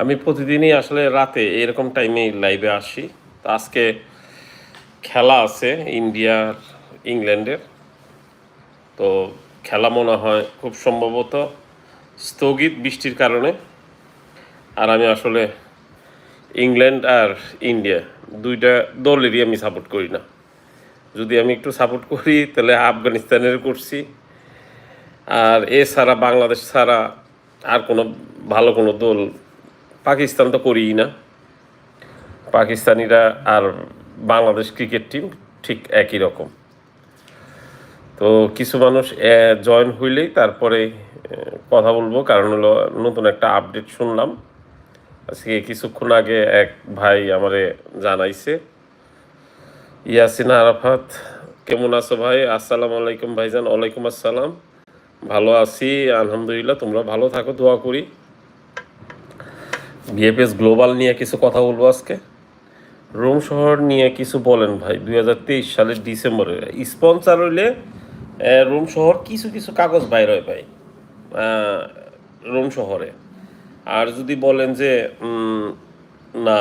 আমি প্রতিদিনই আসলে রাতে এরকম টাইমে লাইভে আসি। তো আজকে খেলা আছে ইন্ডিয়ার ইংল্যান্ডের তো খেলা মনে হয় খুব সম্ভবত স্থগিত বৃষ্টির কারণে। আর আমি আসলে ইংল্যান্ড আর ইন্ডিয়া দুইটা দলেরই আমি সাপোর্ট করি না। যদি আমি একটু সাপোর্ট করি, তাহলে আফগানিস্তানের করছি। আর এছাড়া বাংলাদেশ ছাড়া আর কোনো ভালো কোনো দল পাকিস্তান তো করিই না। পাকিস্তানিরা আর বাংলাদেশ ক্রিকেট টিম ঠিক একই রকম। তো কিছু মানুষ জয়েন হইলেই তারপরে কথা বলব। কারণ হলো নতুন একটা আপডেট শুনলাম। আজকে কিছুক্ষণ আগে এক ভাই আমারে জানাইছে, ইয়াসিন আরাফাত, কেমন আছো ভাই? আসসালামু আলাইকুম ভাইজান, ওয়ালাইকুম আসসালাম। ভালো আছি, আলহামদুলিল্লাহ, তোমরা ভালো থাকো, দোয়া করি। বিএফএস গ্লোবাল নিয়ে কিছু কথা বলব আজকে? রোম শহর নিয়ে কিছু বলেন ভাই দু হাজার তেইশ সালের ডিসেম্বরে। স্পন্সার হইলে রোম শহর কিছু কিছু কাগজ বাইর হয় ভাই রোম শহরে। আর যদি বলেন যে না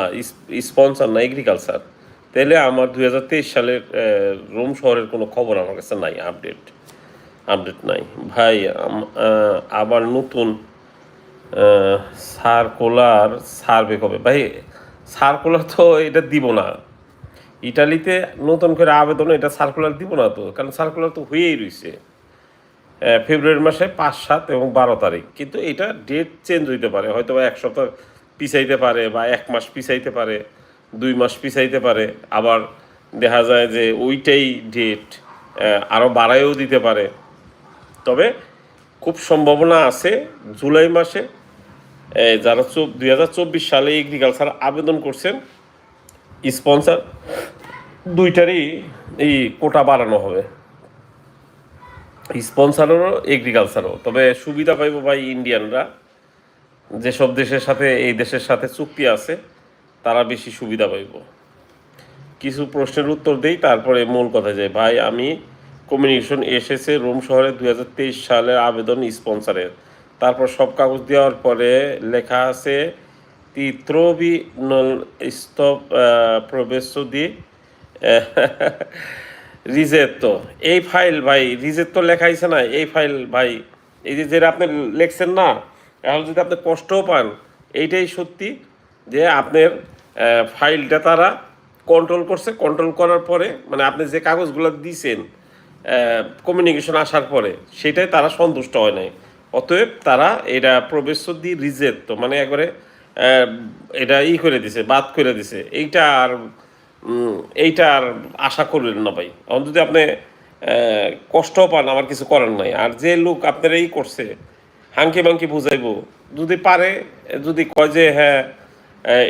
স্পন্সার না, এগ্রিকালচার, তাহলে আমার দুই হাজার তেইশ সালের রোম শহরের কোনো খবর আমার কাছে নাই, আপডেট আপডেট নাই। ভাই আবার নতুন সার্কুলার সার্ভে কবে ভাই, সার্কুলার তো এটা দিব না। ইটালিতে নতুন করে আবেদন, এটা সার্কুলার দিব না তো, কারণ সার্কুলার তো হয়েই রয়েছে। ফেব্রুয়ারি মাসে পাঁচ, সাত এবং বারো তারিখ। কিন্তু এটা ডেট চেঞ্জ হইতে পারে, হয়তো বা এক সপ্তাহ পিছাইতে পারে বা এক মাস পিছাইতে পারে, দুই মাস পিছাইতে পারে। আবার দেখা যায় যে ওইটাই ডেট আরও বাড়াইও দিতে পারে। তবে খুব সম্ভাবনা আছে, জুলাই মাসে যারা দুই হাজার চব্বিশ সালে এগ্রিকালচার আবেদন করছেন স্পন্সার দুইটারই এই কোটা বাড়ানো হবে। স্পন্সারেরও এগ্রিকালচারও তবে সুবিধা পাইব ভাই ইন্ডিয়ানরা যেসব দেশের সাথে, এই দেশের সাথে চুক্তি আছে, তারা বেশি সুবিধা পাইব। কিছু প্রশ্নের উত্তর দেই, তারপরে মূল কথা যায়। ভাই, আমি কমিউনিকেশন এসেছে রোম শহরে দুই হাজার তেইশ সালের আবেদন স্পন্সারের তারপর সব কাগজ দেওয়ার পরে লেখা আছে, তিত্রবি নল স্তব প্রবেশ দিয়ে রিজেত্তো। এই ফাইল ভাই, রিজেত্তো লেখাইছে না, এই ফাইল ভাই, এই যে যেটা আপনি লেখছেন না, এখন যদি আপনি কষ্টও পান, এইটাই সত্যি যে আপনার ফাইলটা তারা কন্ট্রোল করছে। কন্ট্রোল করার পরে মানে আপনি যে কাগজগুলো দিয়েছেন কমিউনিকেশন আসার পরে, সেটাই তারা সন্তুষ্ট হয় নাই। অতএব তারা এটা প্রবেশ দিয়ে রিজেক্ট তো মানে একবারে এটা ই করে দিছে বাদ করে দিছে। এইটা আর এইটা আর আশা করলেন না ভাই। এখন যদি আপনি আহ, কষ্টও পান আমার কিছু করার নাই। আর যে লোক আপনার এই করছে হাঙ্কি বাঙ্কি বুঝাইবো যদি পারে যদি কয় যে হ্যাঁ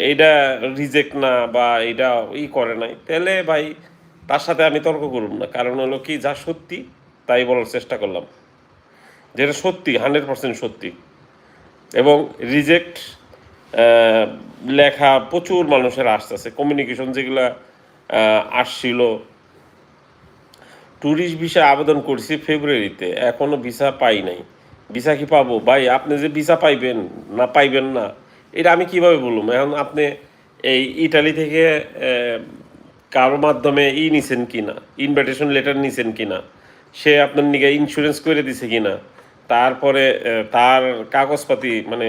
এইটা রিজেক্ট না বা এটা ই করে নাই তাহলে ভাই তার সাথে আমি তর্ক করুন না। কারণ হলো কি যা সত্যি তাই বলার চেষ্টা করলাম। যেটা সত্যি, হান্ড্রেড পার্সেন্ট সত্যি। এবং রিজেক্ট লেখা প্রচুর মানুষের আসতেছে কমিউনিকেশন যেগুলা আসছিল। ট্যুরিস্ট ভিসা আবেদন করছি ফেব্রুয়ারিতে, এখনও ভিসা পাই নাই। ভিসা কি পাবো? ভাই, আপনি যে ভিসা পাইবেন, না পাইবেন না, এটা আমি কীভাবে বললাম এখন আপনি এই ইটালি থেকে কারও মাধ্যমে ই নিছেন কি না ইনভাইটেশন লেটার নিছেন কিনা? সে আপনার নিকে ইন্স্যুরেন্স করে দিছে কিনা? তারপরে তার কাগজপাতি মানে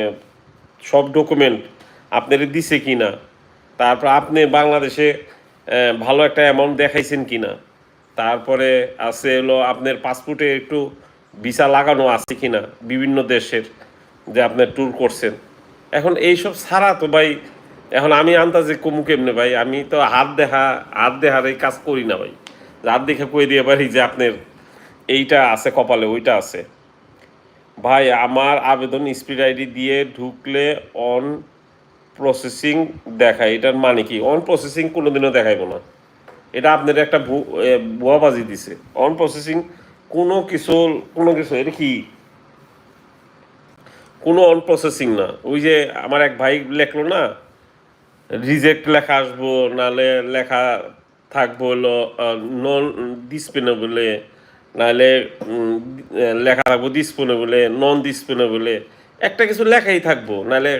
সব ডকুমেন্ট আপনার দিছে কি না তারপর আপনি বাংলাদেশে ভালো একটা অ্যামাউন্ট দেখাইছেন কি না তারপরে আছে হলো আপনার পাসপোর্টে একটু ভিসা লাগানো আছে কি না বিভিন্ন দেশের যে আপনি ট্যুর করছেন। এখন এইসব ছাড়া তো ভাই, এখন আমি আন্দাজে কমু কেমনে ভাই? আমি তো হাত দেখা, হাত দেখার এই কাজ করি না ভাই। হাত দেখে কই দিয়ে পারি যে আপনার এইটা আছে, কপালে ওইটা আছে। ভাই, আমার আবেদন স্পিড আইডি দিয়ে ঢুকলে অন প্রসেসিং দেখায়। এটার মানে কি? অন প্রসেসিং কোনোদিনও দেখাইবো না। এটা আপনার একটা ভুয়াবাজি দিছে। অন প্রসেসিং কোনো কিছু কোনো কিছু, এটা কি? কোনো অন প্রসেসিং না। ওই যে আমার এক ভাই লেখলো না রিজেক্ট লেখা আসব, নালে লেখা থাকব হলো নন ডিসপেনেবলে নাহলে লেখা থাকব ডিসপোনেবলে নন ডিসপোনেবলে একটা কিছু লেখাই থাকব। নাহলে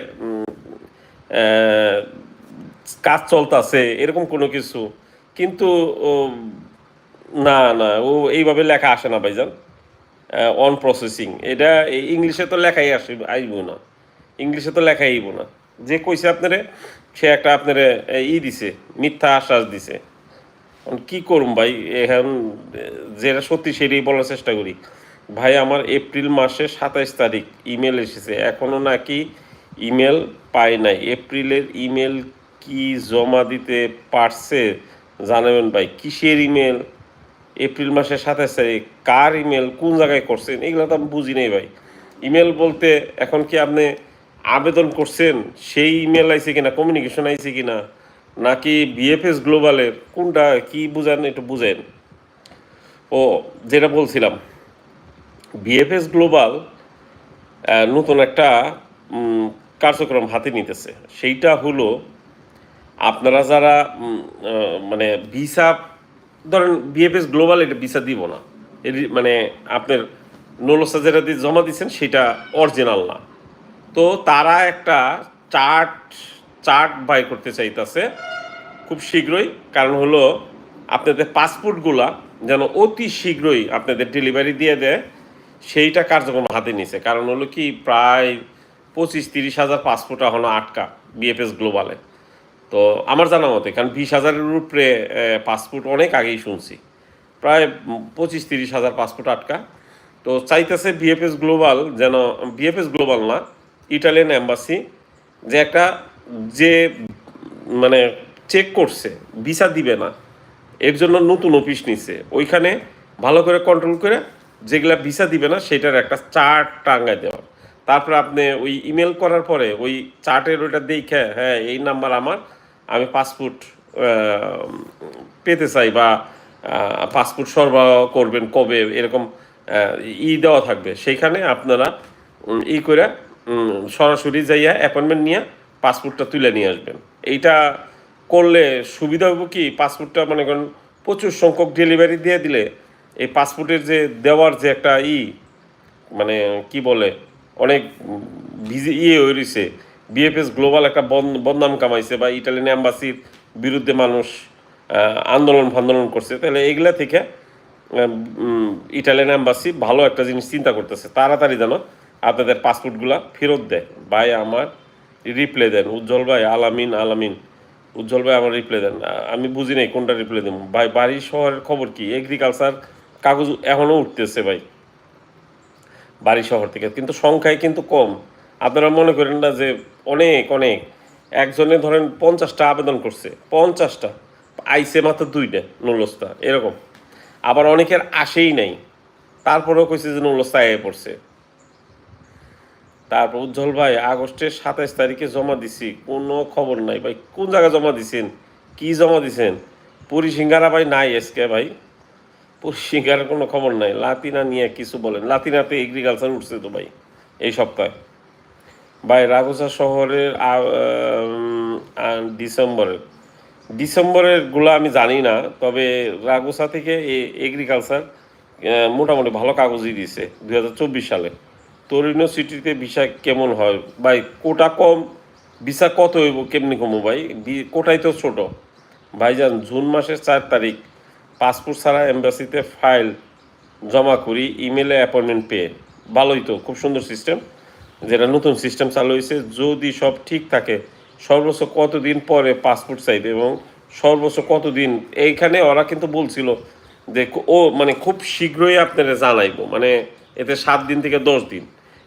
কাজ চলতেছে, এরকম কোনো কিছু। কিন্তু না না, ও এইভাবে লেখা আসে না ভাইজান। অন প্রসেসিং এটা ইংলিশে তো লেখাই আসে, আইব না। ইংলিশে তো লেখাই না। যে কইছে আপনারে, সে একটা আপনারে ই দিছে, মিথ্যা আশ্বাস দিছে। কি করুম ভাই? এখন যেটা সত্যি সেটাই বলার চেষ্টা করি। ভাই, আমার এপ্রিল মাসে সাতাইশ তারিখ, ইমেল এসেছে। এখনও নাকি ইমেল পাই নাই। এপ্রিলের ইমেল কি জমা দিতে পারছে জানাবেন ভাই। কিসের ইমেল? এপ্রিল মাসের সাতাইশ তারিখ, কার ইমেল, কোন জায়গায় করছেন? এগুলো তো আমি বুঝি নাই ভাই। ইমেল বলতে এখন কি আপনি আবেদন করছেন? সেই ইমেল আইছে কিনা, কমিউনিকেশন আইছে কিনা? নাকি বিএফএস গ্লোবালের কোনটা, কি বুঝান, একটু বুঝেন। ও, যেটা বলছিলাম বিএফএস গ্লোবাল নতুন একটা কার্যক্রম হাতে নিতেছে। সেইটা হলো, আপনারা যারা মানে ভিসা, ধরেন বিএফএস গ্লোবাল এটা ভিসা দিব না। মানে আপনার নোলসা যেটা দিয়ে জমা দিচ্ছেন, সেটা অরিজিনাল না। তো তারা একটা চার্ট চার্ট বাই করতে চাইতেছে খুব শীঘ্রই। কারণ হলো আপনাদের পাসপোর্টগুলা যেন অতি শীঘ্রই আপনাদের ডেলিভারি দিয়ে দেয়, সেইটা কার্যক্রম হাতে নিছে। কারণ হলো কি প্রায় পঁচিশ তিরিশ হাজার পাসপোর্ট এখনও আটকা বিএফএস গ্লোবালে। তো আমার জানা মতে, কারণ বিশ হাজারের উপরে পাসপোর্ট অনেক আগেই শুনছি। প্রায় পঁচিশ তিরিশ হাজার পাসপোর্ট আটকা। তো চাইতেছে বিএফএস গ্লোবাল যেন, বিএফএস গ্লোবাল না, ইটালিয়ান অ্যাম্বাসি যে একটা যে মানে চেক করছে, ভিসা দিবে না, এর জন্য নতুন অফিস নিছে, ওইখানে ভালো করে কন্ট্রোল করে যেগুলা ভিসা দিবে না, সেটার একটা চার্ট টাঙ্গায় দেওয়া। তারপরে আপনি ওই ইমেল করার পরে, ওই চার্টের ওইটা দেখে হ্যাঁ এই নাম্বার আমার, আমি পাসপোর্ট পেতে চাই বা পাসপোর্ট সরবরাহ করবেন কবে, এরকম ই দেওয়া থাকবে। সেইখানে আপনারা ই করে সরাসরি যাইয়া অ্যাপয়েন্টমেন্ট নিয়ে পাসপোর্টটা তুলে নিয়ে আসবেন। এইটা করলে সুবিধা হবে কি, পাসপোর্টটা মনে করেন প্রচুর সংখ্যক ডেলিভারি দিয়ে দিলে এই পাসপোর্টের যে দেওয়ার যে একটা ই মানে কি বলে, অনেক বিজি ইয়ে হয়ে রয়েছে বিএফএস গ্লোবাল একটা বদনাম কামাইছে বা ইটালিয়ান অ্যাম্বাসির বিরুদ্ধে মানুষ আন্দোলন ফান্দোলন করছে। তাহলে এইগুলা থেকে ইটালিয়ান অ্যাম্বাসি ভালো একটা জিনিস চিন্তা করতেছে। তাড়াতাড়ি যেন আপনাদের পাসপোর্টগুলা ফেরত দেয়। ভাই, আমার রিপ্লাই দেন। উজ্জ্বল ভাই, আলামিন আলামিন। উজ্জ্বল ভাই, আমার রিপ্লে দেন। আমি বুঝি নাই কোনটা রিপ্লে দেবো। ভাই, বাড়ি শহরের খবর কি? এগ্রিকালচার কাগজ এখনও উঠতেছে ভাই। বাড়ি শহর থেকে। কিন্তু সংখ্যায় কিন্তু কম। আপনারা মনে করেন না যে অনেক অনেক। একজনে ধরেন পঞ্চাশটা আবেদন করছে। পঞ্চাশটা। আইসে মাত্র দুইটা নুলস্তা এরকম। আবার অনেকের আসেই নাই। তারপরেও কইছে যে নুলস্তা আয়ে পড়ছে। তারপর উজ্জ্বল ভাই, আগস্টের সাতাইশ তারিখে জমা দিছি। কোনো খবর নাই ভাই। কোন জায়গায় জমা দিছেন? কি জমা দিছেন? পুরি সিঙ্গারা ভাই নাই এসকে ভাই। পুরি সিঙ্গারার কোনো খবর নাই। লাতিনা নিয়ে কিছু বলেন। লাতিনাতে এগ্রিকালচার উঠছে তো ভাই, এই সপ্তাহে। ভাই রাগুসা শহরের ডিসেম্বরের। ডিসেম্বরেরগুলো আমি জানি না, তবে রাগুসা থেকে এগ্রিকালচার মোটামুটি ভালো কাগজই দিছে দু হাজার চব্বিশ সালে। তরিনো সিটিতে ভিসা কেমন হয়? ভাই, কোটা কম, ভিসা কত হইব, কেমনি কমো ভাই? কোটাই তো ছোট। ভাইজান, জুন মাসের চার তারিখ, পাসপোর্ট ছাড়া এম্বাসিতে ফাইল জমা করি, ইমেলে অ্যাপয়েন্টমেন্ট পেয়ে। ভালোই তো, খুব সুন্দর সিস্টেম। যেটা নতুন সিস্টেম চালু হয়েছে যদি সব ঠিক থাকে সর্বোচ্চ কতদিন পরে পাসপোর্ট চাইবে এবং সর্বোচ্চ কতদিন? এইখানে ওরা কিন্তু বলছিল যে ও মানে খুব শীঘ্রই আপনারা জানাইবো মানে এতে সাত দিন থেকে দশ দিন।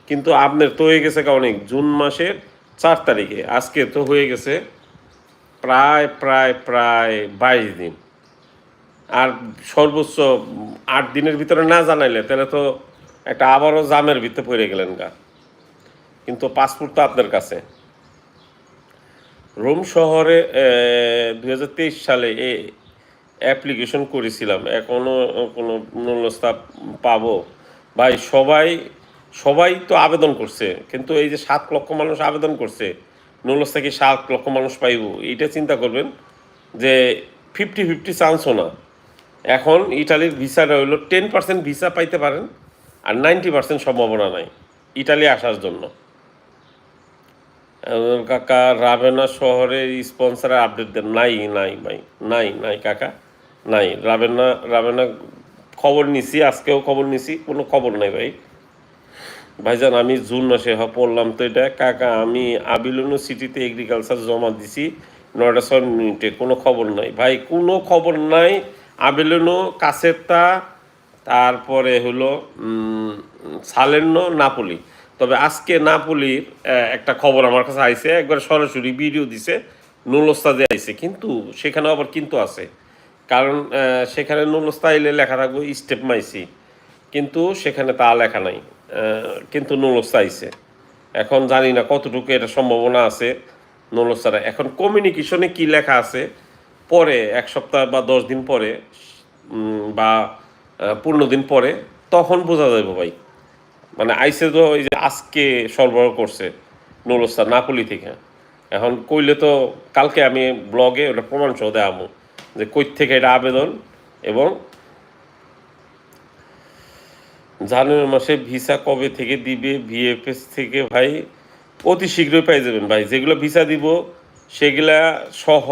কিন্তু আপনার তো হয়ে গেছে অনেক। জুন মাসের চার তারিখে। আজকে তো হয়ে গেছে প্রায় প্রায় প্রায় বাইশ দিন। আর সর্বোচ্চ আট দিনের ভিতরে না জানাইলে তাহলে তো একটা আবারও জামের ভিতরে পড়ে গেলেন গা। কিন্তু পাসপোর্ট তো আপনার কাছে। রোম শহরে দু হাজার তেইশ সালে এ অ্যাপ্লিকেশন করেছিলাম। এখনও কোনো মূল্যস্তা পাবো। ভাই, সবাই সবাই তো আবেদন করছে, কিন্তু এই যে সাত লক্ষ মানুষ আবেদন করছে নূল্যস্তা থেকে সাত লক্ষ মানুষ পাইব, এইটা চিন্তা করবেন যে ফিফটি ফিফটি চান্সও না। এখন ইটালির ভিসাটা হইল টেন পার্সেন্ট ভিসা পাইতে পারেন, আর নাইনটি পার্সেন্ট সম্ভাবনা নাই, ইটালি আসার জন্য। কাকা, রাবেনা শহরের স্পন্সরের আপডেট দেন, নাই নাই, ভাই, নাই নাই, কাকা, নাই, রাবেনা রাবেনা, খবর নিছি, আজকেও খবর নিছি, কোনো খবর নাই, ভাই। ভাইজান, আমি জুন মাসে হ পড়লাম তো এটা। কাকা, আমি আবিল সিটিতে এগ্রিকালচার জমা দিছি, নয়টা ছয় মিনিটে, কোনো খবর নাই। ভাই, কোনো খবর নাই। আবিলনো কাসেরটা তারপরে হলো সালেন্ন, নাপলি। তবে আজকে নাপলির একটা খবর আমার কাছে আইছে, একবার সরাসরি ভিডিও দিছে নুলস্তা নুলস্তাদে আইছে। কিন্তু সেখানে আবার কিন্তু আছে। কারণ সেখানে নুলস্তা নুলস্তাইলে লেখা থাকবে, স্টেপ মাইসি কিন্তু সেখানে তা লেখা নাই। কিন্তু নুলস্তা আইছে এখন জানি না কতটুকু এটা সম্ভাবনা আছে নুলস্তারা এখন কমিউনিকেশনে কি লেখা আছে? পরে, এক সপ্তাহ বা দশ দিন পরে বা পনেরো দিন পরে, তখন বোঝা যাবে ভাই। মানে আইসে তো ওই যে আজকে সরবরাহ করছে নুরস্তা নাপলি থেকে। এখন কইলে তো কালকে আমি ব্লগে ওটা প্রমাণ সহ দেখাবো যে কই থেকে এটা আবেদন এবং জানুয়ারি মাসে ভিসা কবে থেকে দিবে ভিএফএস থেকে ভাই? অতি শীঘ্রই পেয়ে যাবেন ভাই। যেগুলো ভিসা দিব, সেগুলা সহ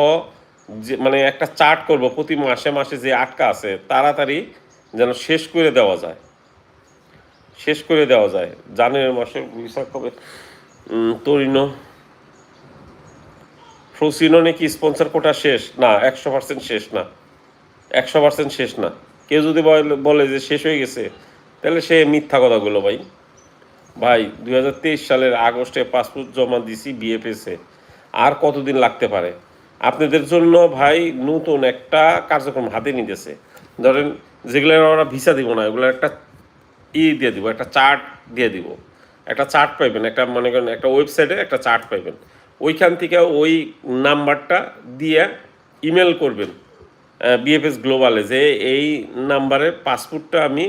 যে মানে একটা চার্ট করব প্রতি মাসে মাসে যে আটকা আছে, তাড়াতাড়ি যেন শেষ করে দেওয়া যায়। শেষ করে দেওয়া যায়। জানুয়ারি মাসে ভিসা কবে? তরিনো। ফ্রোসিনো নাকি স্পন্সর কোটা শেষ? না, একশো পার্সেন্ট শেষ না। একশো পার্সেন্ট শেষ না। কেউ যদি বলে যে শেষ হয়ে গেছে তাহলে সে মিথ্যা কথাগুলো ভাই। ভাই দু হাজার তেইশ সালের আগস্টে পাসপোর্ট জমা দিছি বিএফএসে। আর কতদিন লাগতে পারে? আপনাদের জন্য ভাই নতুন একটা কার্যক্রম হাতে নিতেছে। ধরেন, যেগুলো আমরা ভিসা দিব না, এগুলো একটা ই দিয়ে দিব, একটা চার্ট দিয়ে দিব। একটা চার্ট পাইবেন, একটা মনে করেন একটা ওয়েবসাইটে একটা চার্ট পাইবেন। ওইখান থেকে ওই নাম্বারটা দিয়ে ইমেল করবেন বিএফএস গ্লোবালে যে এই নাম্বারে পাসপোর্টটা আমি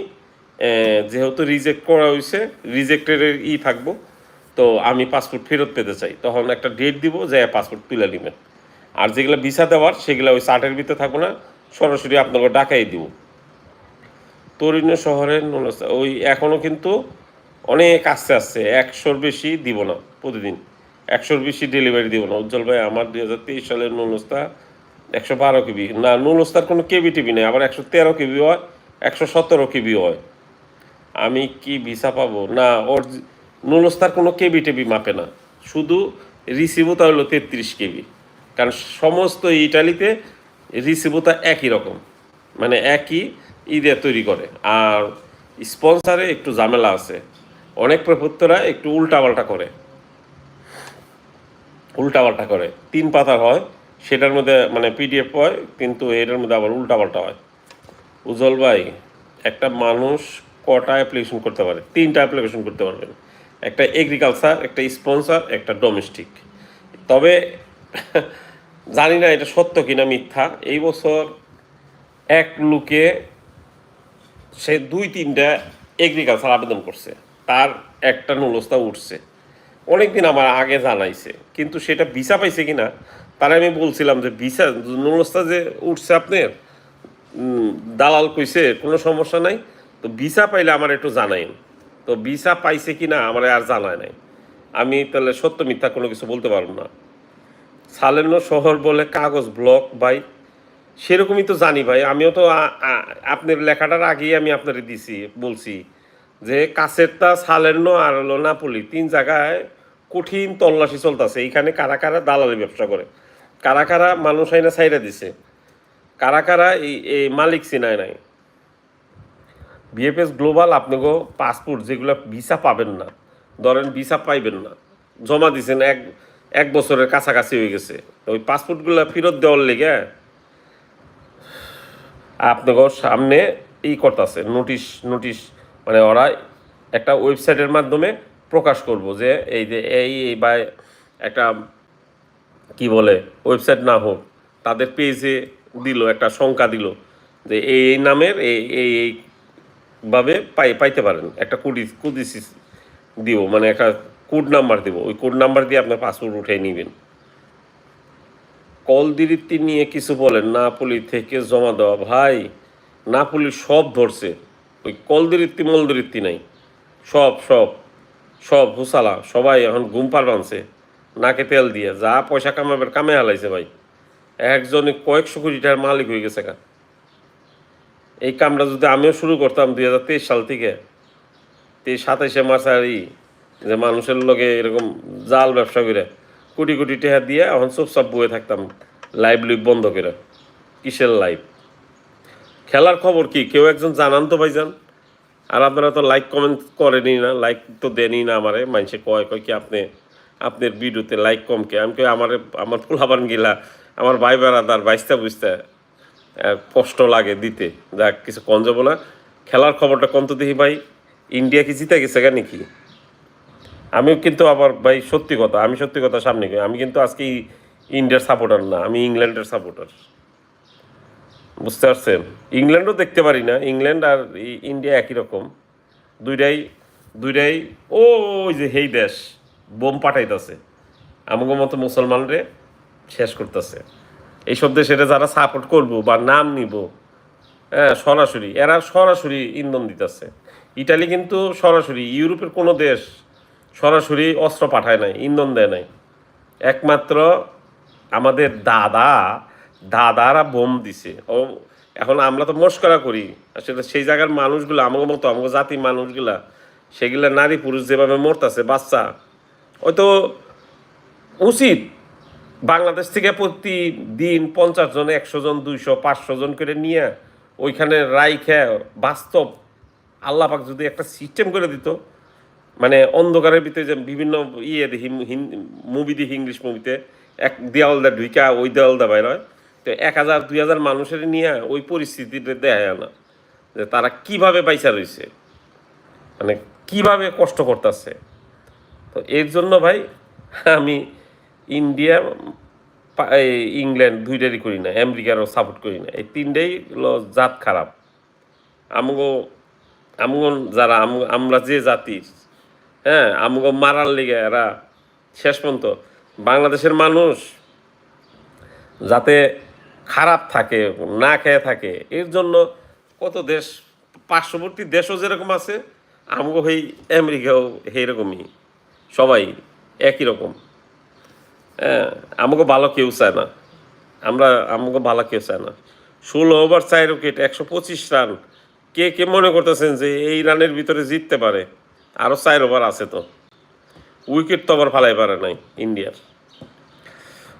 যেহেতু রিজেক্ট করা হয়েছে রিজেক্টের ই থাকব, তো আমি পাসপোর্ট ফেরত পেতে চাই। তখন একটা ডেট দিব যে পাসপোর্ট তুলে নেবেন। আর যেগুলো ভিসা দেওয়ার, সেগুলো ওই চার্টের ভিতরে থাকব না, সরাসরি আপনাকে ডাকাই দিব। তরিনো শহরের ওই এখনও কিন্তু অনেক আস্তে আস্তে, একশোর বেশি দিব না প্রতিদিন। একশোর বেশি ডেলিভারি দিব না। উজ্জ্বল ভাই, আমার দুই হাজার তেইশ সালের নুনস্তা একশো বারো কেবি। না নুলস্তার কোনো কেবি টিভি নেই, আবার একশো তেরো কেবি হয়, একশো সতেরো কেবি হয়। আমি কি ভিসা পাবো? না, ওর নুলস্তার কোনো কেবি টেবি মাপে না। শুধু রিসিভোতা হলো তেত্রিশ কেবি। কারণ সমস্ত ইটালিতে রিসিভোতা একই রকম। মানে একই ঈদে তৈরি করে। আর স্পন্সারে একটু ঝামেলা আছে। অনেক প্রভুত্বরা একটু উল্টাপাল্টা করে। উল্টাপাল্টা করে। তিন পাতার হয়, সেটার মধ্যে মানে পিডিএফ হয়, কিন্তু এটার মধ্যে আবার উল্টাপাল্টা হয়। উজ্জ্বল ভাই, একটা মানুষ কটা অ্যাপ্লিকেশন করতে পারে? তিনটা অ্যাপ্লিকেশন করতে পারবেন। একটা এগ্রিকালচার একটা স্পন্সর একটা ডোমেস্টিক তবে, জানি না এটা সত্য কিনা মিথ্যা। এই বছর এক লোকে সে দুই, তিনটা এগ্রিকালচার আবেদন করছে। তার একটা নুলস্তা উঠছে। অনেকদিন আমার আগে জানাইছে। কিন্তু সেটা ভিসা পাইছে কিনা, তারা আমি বলছিলাম যে ভিসা নুলস্তা যে উঠছে আপনার দালাল কইছে, কোনো সমস্যা নাই। তো ভিসা পাইলে আমার একটু জানাইন। তো ভিসা পাইছে কি না আমার আর জানায় নাই। আমি তাহলে সত্য মিথ্যা কোনো কিছু বলতে পারব না। সালেন্য শহর বলে কাগজ ব্লক ভাই, সেরকমই তো জানি ভাই। আমিও তো আপনার লেখাটার আগেই আমি আপনার দিছি, বলছি যে কাছেরটা সালেন্য আর হলো নাপলি, তিন জায়গায় কঠিন তল্লাশি চলতেছে। এইখানে কারা কারা দালালি ব্যবসা করে? কারা কারা মানুষ আইনা সাইরা দিছে? কারা কারা এই মালিক চিনায় নাই? বিএফএস গ্লোবাল আপনাকে পাসপোর্ট যেগুলো ভিসা পাবেন না, ধরেন ভিসা পাইবেন না, জমা দিছেন এক এক বছরের কাছাকাছি হয়ে গেছে ওই পাসপোর্টগুলো ফেরত দেওয়ার লেগে আপনাকে সামনে ই করতেছে নোটিশ নোটিশ মানে ওরা একটা ওয়েবসাইটের মাধ্যমে প্রকাশ করব যে এই যে এই এই বা একটা কি বলে ওয়েবসাইট না হোক, তাদের পেজে দিল, একটা সংখ্যা দিল, যে এই এই নামের এই এই এই ভাবে পাই, পাইতে পারেন। একটা কুডি কুদিস দিব মানে একটা কোড নাম্বার দিব। ওই কোড নাম্বার দিয়ে আপনার পাসপোর্ট উঠে নেবেন। কলদিরিত্তি নিয়ে কিছু বলেন, নাপলি থেকে জমা দেওয়া। ভাই, নাপলি সব ধরছে। ওই কলদিরিত্তি মলদিরিত্তি নাই। সব সব সব হুসালা, সবাই এখন ঘুম পার বানছে। নাকে তেল দিয়ে, যা পয়সা কামাবের, কামে হালাইছে ভাই। একজনে কয়েকশো কোটি টাকার মালিক হয়ে গেছে গা। এই কামটা যদি আমিও শুরু করতাম দুই হাজার তেইশ সাল থেকে, তেইশ সাতাইশে মাস আর ই, যে মানুষের লগে এরকম জাল ব্যবসা করে কোটি কোটি টাকা দিয়ে এখন চুপচাপ বয়ে থাকতাম লাইভ লুইভ বন্ধ করে। কিসের লাইভ খেলার খবর কি? কেউ একজন জানান তো ভাইজান। আর আপনারা তো লাইক কমেন্ট করেনি না লাইক তো দেনই না আমারে। মানুষে কয় কয় কি আপনি, আপনার ভিডিওতে লাইক কম কে? আমি কই, আমার আমার ফুলাবান গিলা, আমার ভাই বেড়াদার বাইসতে বুঝতে কষ্ট লাগে দিতে। যাক কিছু কম যাব না। খেলার খবরটা কম তো দেখি ভাই ইন্ডিয়া কি জিতে গেছে কেন কি আমিও কিন্তু আবার ভাই, সত্যি কথা, আমি সত্যি কথা সামনে আমি কিন্তু আজকে ইন্ডিয়ার সাপোর্টার না, আমি ইংল্যান্ডের সাপোর্টার বুঝতে পারছেন? ইংল্যান্ডও দেখতে পারি না ইংল্যান্ড আর ইন্ডিয়া একই রকম। দুইটাই দুইটাই ও ওই যে হেই দেশ, বোম পাঠাইতেছে। আমাকে মতো মুসলমানরে শেষ করতেছে। এইসব দেশে যারা সাপোর্ট করব বা নাম নিব হ্যাঁ সরাসরি, এরা সরাসরি ইন্ধন দিতেছে। ইটালি কিন্তু সরাসরি, ইউরোপের কোনো দেশ সরাসরি অস্ত্র পাঠায় নাই, ইন্ধন দেয় নাই। একমাত্র আমাদের দাদা, দাদারা বোম দিছে। ও, এখন আমরা তো মস্করা করি, আসলে সেই জায়গার মানুষগুলো, আমাকে মতো আমাকে জাতির মানুষগুলা, সেগুলা নারী পুরুষ যেভাবে মরতাছে, বাচ্চা, ওই তো উচিত। বাংলাদেশ থেকে প্রতিদিন পঞ্চাশ জন, একশো জন, দুইশো, পাঁচশো জন করে নিয়ে ওইখানে রাইখে বাস্তব আল্লাপাক যদি একটা সিস্টেম করে দিত মানে অন্ধকারের ভিতরে যে বিভিন্ন ইয়ে দেখি মুভি দেখি ইংলিশ মুভিতে এক দেওয়ালদা ঢুইকা ওই দেওয়ালদা বাইর হয়। তো এক হাজার, দুই হাজার মানুষের নিয়ে ওই পরিস্থিতিতে দেয় না যে তারা কীভাবে পয়সা রয়েছে মানে কীভাবে কষ্ট করতেছে। তো এর জন্য ভাই আমি ইন্ডিয়া ইংল্যান্ড দুইটারই করি না আমেরিকারও সাপোর্ট করি না। এই তিনটেই হলো জাত খারাপ। আমগো আমগো যারা আম- আমরা যে জাতির হ্যাঁ আমগো মারার লিগে এরা শেষ পর্যন্ত বাংলাদেশের মানুষ যাতে খারাপ থাকে, না খেয়ে থাকে, এর জন্য কত দেশ, পার্শ্ববর্তী দেশও যেরকম আছে, আমগো এই আমেরিকাও সেইরকমই সবাই একই রকম। হ্যাঁ আমাকে ভালো কেউ চায় না। আমরা আমাকে ভালো কেউ চায় না। ষোলো ওভার চার উইকেট, একশো পঁচিশ রান। কে কে মনে করতেছেন যে এই রানের ভিতরে জিততে পারে? আরও চার ওভার আছে তো। উইকেট তো আবার ফালাই পারে নাই ইন্ডিয়ার।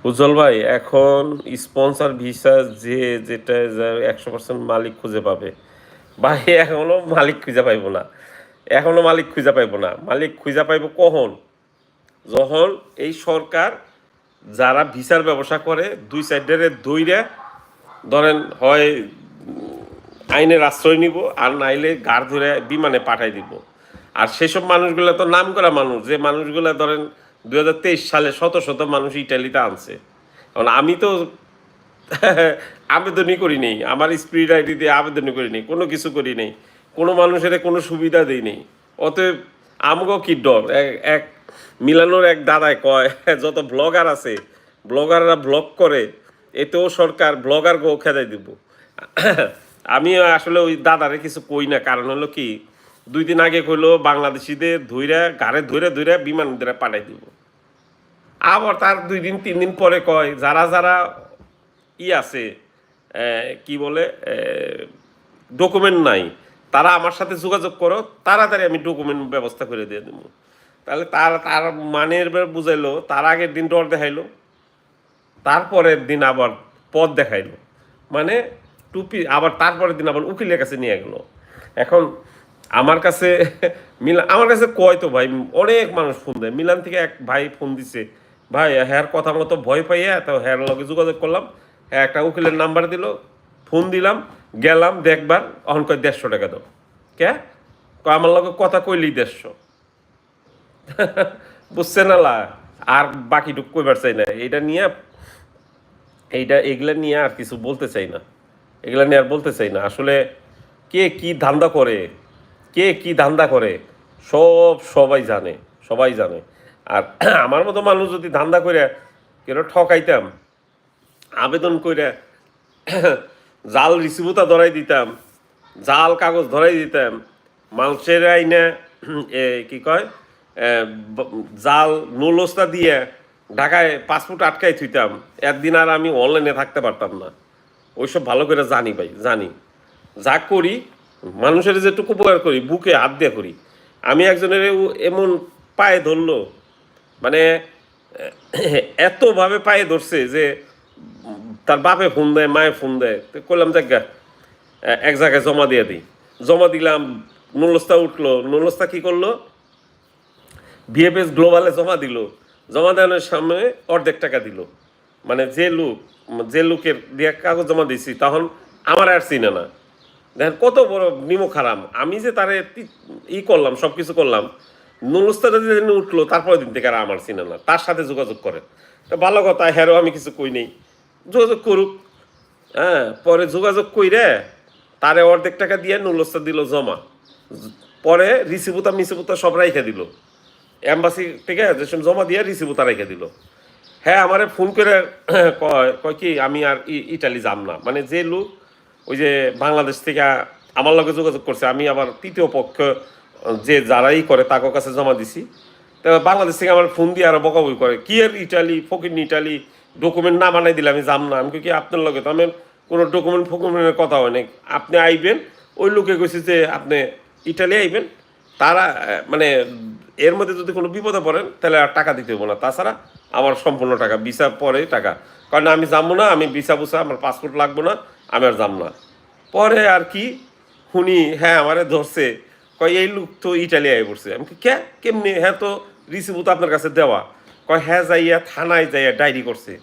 উজ্জ্বল ভাই, এখন স্পন্সর ভিসা যে, যেটা একশো পার্সেন্ট মালিক খুঁজে পাবে। ভাই, এখনও মালিক খুঁজে পাইবো না। এখনও মালিক খুঁজে পাইবো না। মালিক খুঁজে পাইব কখন? যখন এই সরকার যারা ভিসার ব্যবসা করে, দুই সাইডের দইরে, ধরেন হয়, আইনের আশ্রয় নিব, আর নাইলে গাড় ধরে বিমানে পাঠাই দিব। আর সেসব মানুষগুলো তো নাম করা মানুষ, যে মানুষগুলো ধরেন দু হাজার তেইশ সালে শত শত মানুষ ইটালিতে আনছে। কারণ আমি তো, আবেদনই করি নেই, আমার স্পিরিট আইডি দিয়ে আবেদনই করি নেই, কোনো কিছু করি নেই, কোনো মানুষের কোনো সুবিধা দিই নেই। অতএব আমগো কি ডর? এক- মিলানোর এক দাদায় কয়, যত ব্লগার আছে, ব্লগাররা ব্লগ করে, এতেও সরকার ব্লগার গো খেদাই দিব। আমি আসলে ওই দাদারে কিছু কই না, কারণ হলো কি, দুই দিন আগে কইলো বাংলাদেশিদের ধইরা ঘাড়ে ধরে ধরে বিমান ধরে পাঠাই দিব। আবার তার দুই দিন, তিন দিন পরে কয়, যারা যারা ই আছে কি বলে ডকুমেন্ট নাই তারা আমার সাথে যোগাযোগ করো, তাড়াতাড়ি আমি ডকুমেন্ট ব্যবস্থা করে দিয়ে দেবো। তাহলে তার তার মানের বুঝাইলো, তার আগের দিন ডর দেখাইলো, তারপরের দিন আবার পথ দেখাইলো। মানে টুপি, আবার তারপরের দিন আবার উকিলের কাছে নিয়ে গেলো। এখন আমার কাছে মিলান আমার কাছে কয় তো ভাই, অনেক মানুষ ফোন দেয়। মিলান থেকে এক ভাই ফোন দিছে, ভাই, হ্যার কথা মতো ভয় পাইয়া, তো হ্যার লগে যোগাযোগ করলাম। হ্যাঁ একটা উকিলের নাম্বার দিল, ফোন দিলাম। গেলাম দেখবার, অহন কয় দেড়শো টাকা দাও। কে? আমার লগে কথা কইলি দেড়শো। বুঝছে না লা? আর বাকিটুকু কইবার চাই না। এটা নিয়ে, এইটা এগুলা নিয়ে আর কিছু বলতে চাই না। এগুলা নিয়ে আর বলতে চাই না। আসলে কে কি ধান্দা করে, কে কি ধান্দা করে, সব সবাই জানে সবাই জানে। আর আমার মতো মানুষ যদি ধান্দা করে কেন ঠকাইতাম, আবেদন করে জাল রিসিভতা ধরাই দিতাম, জাল কাগজ ধরাই দিতাম, মানুষের আইনে কি কয় জাল নুলস্তা দিয়ে ঢাকায় পাসপোর্ট আটকাই থুইতাম। একদিন আর আমি অনলাইনে থাকতে পারতাম না। ওইসব ভালো করে জানি ভাই, জানি। যা করি, মানুষের যেটুকু উপকার করি, বুকে হাত দিয়ে করি। আমি একজনের এমন পায়ে ধরলো মানে এতভাবে পায়ে ধরছে যে তার বাপে ফোন দেয়, মায়ে ফোন দেয়। তো করলাম জায়গা এক জায়গায় জমা দিয়ে দিই। জমা দিলাম নুলস্তা উঠল। নুলস্তা কি করল? বিএফএস গ্লোবালে জমা দিল। জমা দেওয়ানোর সামনে অর্ধেক টাকা দিল। মানে যে লোক, যে লোকের দিয়ে কাগজ জমা দিছি, তখন আমার আর চিনে না। দেখেন, কত বড় নিমক হারাম আমি যে তারে ই করলাম সব কিছু করলাম নুলস্তাটা যেদিন উঠল তারপরে দিন থেকে আর আমার চিনে না। তার সাথে যোগাযোগ করে। তো ভালো কথা, হ্যারো, আমি কিছু কই নেই। যোগাযোগ করুক। হ্যাঁ পরে যোগাযোগ কইরে তারে অর্ধেক টাকা দিয়ে নুলস্তা দিল জমা। পরে রিসিভুতা মিসিভুতা সব রাইখা দিল। এম্বাসি থেকে জমা দিয়ে রিসিভুতা রেখে দিল। হ্যাঁ আমারে ফোন করে কয় কয় কি, আমি আর ইটালি যাম না। মানে যে লোক ওই যে বাংলাদেশ থেকে আমার লগে যোগাযোগ করছে, আমি আবার তৃতীয় পক্ষ, যে যারাই করে তাকে কাছে জমা দিছি। তো বাংলাদেশ থেকে আমার ফোন দিয়ে আরও বকাবকি করে, কি আর ইটালি, ফকির ইটালি ডকুমেন্ট না বানাই দিলে আমি যাম না। আমি কি আপনার লগে? তো আমি কোনো ডকুমেন্ট ফকুমেন্টের কথা হয় নাই। আপনি আইবেন, ওই লোকে কইছে যে আপনি ইটালি আইবেন, তারা মানে এর মধ্যে যদি কোনো বিপদে পড়েন, তাহলে আর টাকা দিতে হব না। তাছাড়া আমার সম্পূর্ণ টাকা, ভিসা পরে টাকা। কারণ আমি যাব না, আমি ভিসা বুসা, আমার পাসপোর্ট লাগবো না, আমি আর যাম না। পরে আর কি শুনি হ্যাঁ আমারে ধরছে। কয়, এই লোক তো ইটালি ইটালিয়ায় পড়ছে। আমি কে? কেমনি? হ্যাঁ তো রিসিভ তো আপনার কাছে দেওয়া। কয় হ্যাঁ যাইয়া থানায় যাইয়া ডায়েরি করছে।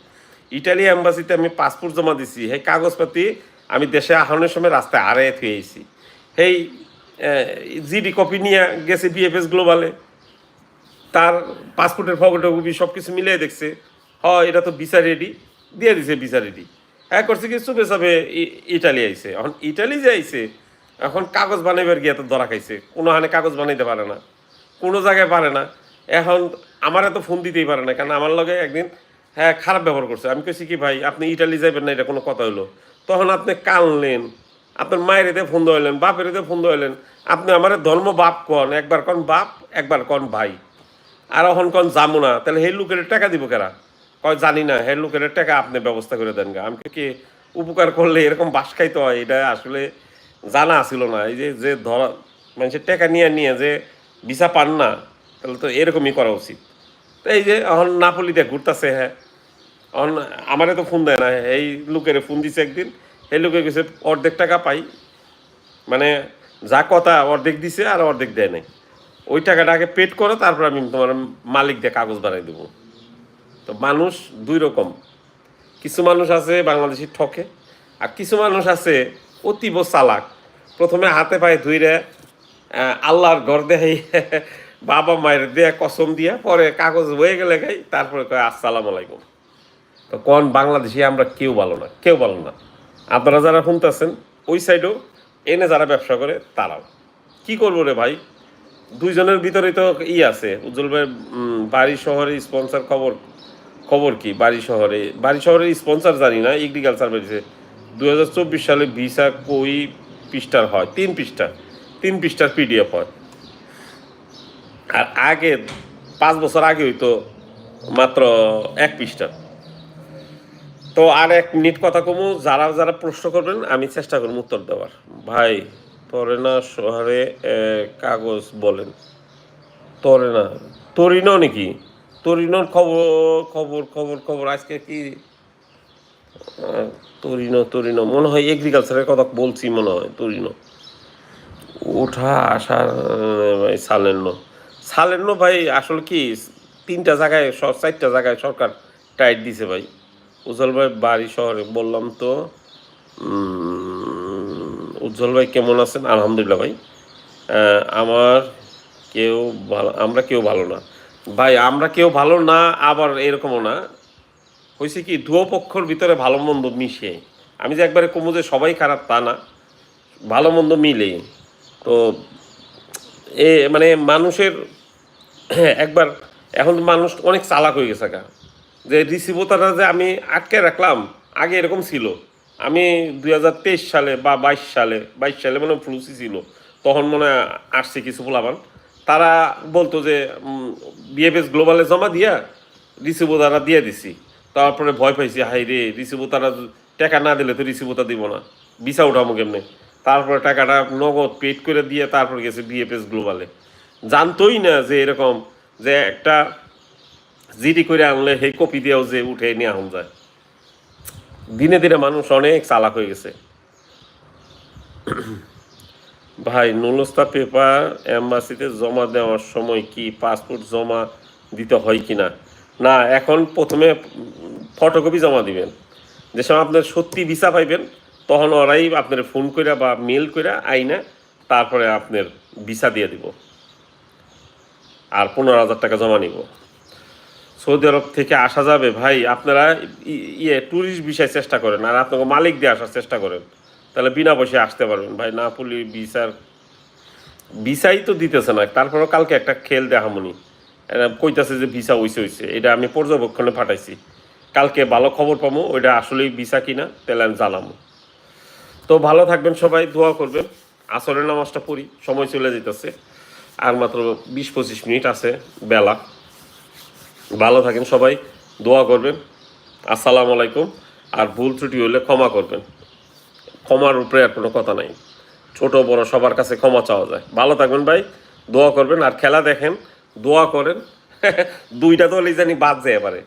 ইটালি এম্বাসিতে আমি পাসপোর্ট জমা দিছি। সেই কাগজপাতি আমি দেশে আহানোর সময় রাস্তায় আড়াই থুয়ে সেই জিডি কপি নিয়ে গেছে বিএফএস গ্লোবালে। তার পাসপোর্টের ফটোকপি সব কিছু মিলিয়ে দেখছে। হ এটা তো ভিসা রেডি। দিয়ে দিছে ভিসা রেডি। হ্যাঁ করছে কি, চুপে চাপে ইটালি আইছে। এখন ইটালি যে আইছে, এখন কাগজ বানাইবার গিয়ে তো ধরা খাইছে। কোনো হানে কাগজ বানাইতে পারে না। কোনো জায়গায় পারে না। এখন আমার এত ফোন দিতেই পারে না, কারণ আমার লগে একদিন হ্যাঁ খারাপ ব্যবহার করছে। আমি কইছি কি ভাই, আপনি ইটালি যাবেন না, এটা কোনো কথা হলো তখন আপনি কানলেন, আপনার মায়ের এতে ফোন দেওয়ালেন বাপের এতে ফোন দেওয়ালেন আপনি আমার ধর্ম বাপ কন, একবার কন বাপ, একবার কন ভাই। আর এখন কন যাব না, তাহলে সেই লোকের টাকা দিব কেরা? কয়, জানি না, সেই লোকের টাকা আপনি ব্যবস্থা করে দেন গা। আমি কই কি, উপকার করলে এরকম বাস খাইতে হয়, এটা আসলে জানা ছিল না। এই যে যে ধরা মানুষের টাকা নিয়ে নিয়ে যে ভিসা পান না, তাহলে তো এরকমই করা উচিত। এই যে, এখন নাপলিতে ঘুরতেছে হ্যাঁ। এখন আমারে তো ফোন দেয় না এই লোকের ফোন দিছে একদিন এই লোকে গেছে অর্ধেক টাকা পাই। মানে যা কথা অর্ধেক দিছে আর অর্ধেক দেয় নাই। ওই টাকাটা আগে পেড করো, তারপর আমি তোমার মালিক দিয়ে কাগজ বানাই দেবো। তো মানুষ দুই রকম। কিছু মানুষ আছে বাংলাদেশি ঠকে, আর কিছু মানুষ আছে অতীব চালাক। প্রথমে হাতে পায়ে ধুইরে আল্লাহর ঘর দেখাই বাবা মায়ের দেয়া কসম দিয়া পরে কাগজ হয়ে গেলে খাই, তারপরে কয়, আসসালাম আলাইকুম। তো কোন বাংলাদেশি আমরা কেউ ভালো না, কেউ ভালো না। আপনারা যারা শুনতেছেন, ওই সাইডেও এনে যারা ব্যবসা করে, তারাও। কি করব রে ভাই? দুইজনের ভিতরেই তো ই আছে। উজ্জ্বল ভাই বাড়ি শহরে স্পন্সর খবর খবর কি? বাড়ি শহরে বাড়ি শহরে স্পন্সর জানি না এগ্রিকালচার বেরিয়েছে দু হাজার চব্বিশ সালে ভিসা কই পৃষ্ঠার হয়? তিন পৃষ্ঠা, তিন পৃষ্ঠার পিডিএফ হয়। আর আগে পাঁচ বছর আগে হইতো মাত্র এক পৃষ্ঠা। তো আর এক মিনিট কথা কমু, যারা যারা প্রশ্ন করবেন, আমি চেষ্টা করব উত্তর দেওয়ার। ভাই, তরে না শহরে কাগজ বলেন। তরে না তরিনো নাকি? তরিনোর খবর খবর খবর খবর, আজকে কি? তরিনো তরিনো মনে হয় এগ্রিকালচারের কথা বলছি মনে হয় তরিনো ওঠা আসার ভাই সালেন্য সালেন্য ভাই, আসলে কি, তিনটা জায়গায় চারটা জায়গায় সরকার টাইট দিছে ভাই। উজ্জ্বল ভাই বাড়ি শহরে, বললাম তো উজ্জ্বল ভাই কেমন আছেন? আলহামদুলিল্লাহ ভাই। আমার কেউ ভালো, আমরা কেউ ভালো না। ভাই, আমরা কেউ ভালো না, আবার এরকমও না। হয়েছে কি দুও পক্ষর ভিতরে ভালো মন্দ মিশে। আমি যে একবারে কমু যে সবাই খারাপ, তা না। ভালো মন্দ মিলে তো, এ মানে মানুষের একবার, এখন মানুষ অনেক চালাক হয়ে গেছে গা। যে রিসিভোতারা যে আমি আটকে রাখলাম, আগে এরকম ছিল। আমি দুই হাজার তেইশ সালে বা বাইশ সালে বাইশ সালে মানে ফ্লুসি ছিল। তখন মনে হয় আসছে কিছু বলাবার তারা বলতো যে বিএফএস গ্লোবালে জমা দিয়া রিসিভো তারা দিয়ে দিছি। তারপরে ভয় পাইছি হাই রে রিসিভো তারা টাকা না দিলে তো রিসিভোটা দিব না। ভিসা উঠামো কেমনে? তারপরে টাকাটা নগদ পেড করে দিয়ে তারপর গেছে বিএফএস গ্লোবালে জানতোই না যে এরকম যে একটা জিডি করে আনলে সেই কপি দিয়েও যে উঠে নিয়ে আন যায়। দিনে দিনে মানুষ অনেক চালাক হয়ে গেছে। ভাই, নুলস্তা পেপার এম্বাসিতে জমা দেওয়ার সময় কি পাসপোর্ট জমা দিতে হয় কি না না এখন প্রথমে ফটোকপি জমা দিবেন। যে সময় আপনার সত্যি ভিসা পাইবেন, তখন ওরাই আপনার ফোন করে বা মেল করে আইনা তারপরে আপনার ভিসা দিয়ে দিব। আর পনেরো হাজার টাকা জমা নিব। সৌদি আরব থেকে আসা যাবে, ভাই, আপনারা ইয়ে ট্যুরিস্ট বিষয়ে চেষ্টা করেন, আর আপনাকে মালিক দিয়ে আসার চেষ্টা করেন। তাহলে বিনা পয়সায় আসতে পারবেন। ভাই না পুলি ভিসার ভিসাই তো দিতেছে না। তারপরেও কালকে একটা খেল দেখামনি। কইতাছে যে ভিসা হইছে হইছে। এটা আমি পর্যবেক্ষণে পাঠাইছি। কালকে ভালো খবর পাবো ওইটা আসলেই ভিসা কিনা, তাহলে আমি জানাব তো ভালো থাকবেন সবাই, দোয়া করবেন। আসরের নামাজটা পড়ি, সময় চলে যেতেছে আর মাত্র বিশ পঁচিশ মিনিট আছে, বেলা। ভালো থাকেন সবাই, দোয়া করবেন। আসসালামু আলাইকুম। আর ভুল ত্রুটি হলে ক্ষমা করবেন। ক্ষমার উপরে আর কোনো কথা নাই। ছোট বড় সবার কাছে ক্ষমা চাওয়া যায়। ভালো থাকবেন ভাই, দোয়া করবেন। আর খেলা দেখেন, দোয়া করেন। দুইটা দলই জানি বাদ যায় এবারে।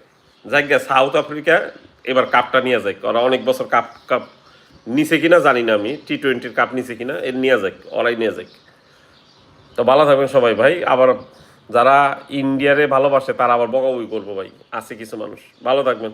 যাই গে সাউথ আফ্রিকা এবার কাপটা নিয়ে যায় ওরা অনেক বছর কাপ কাপ নিছে কিনা জানি না আমি। টি টোয়েন্টির কাপ নিছে কিনা, এর নিয়ে যাক, ওরাই নিয়ে যাক। তো ভালো থাকবেন সবাই ভাই। আবার যারা ইন্ডিয়ারে ভালোবাসে তারা আবার বকাবই করব ভাই। আছে কিছু মানুষ। ভালো থাকবেন।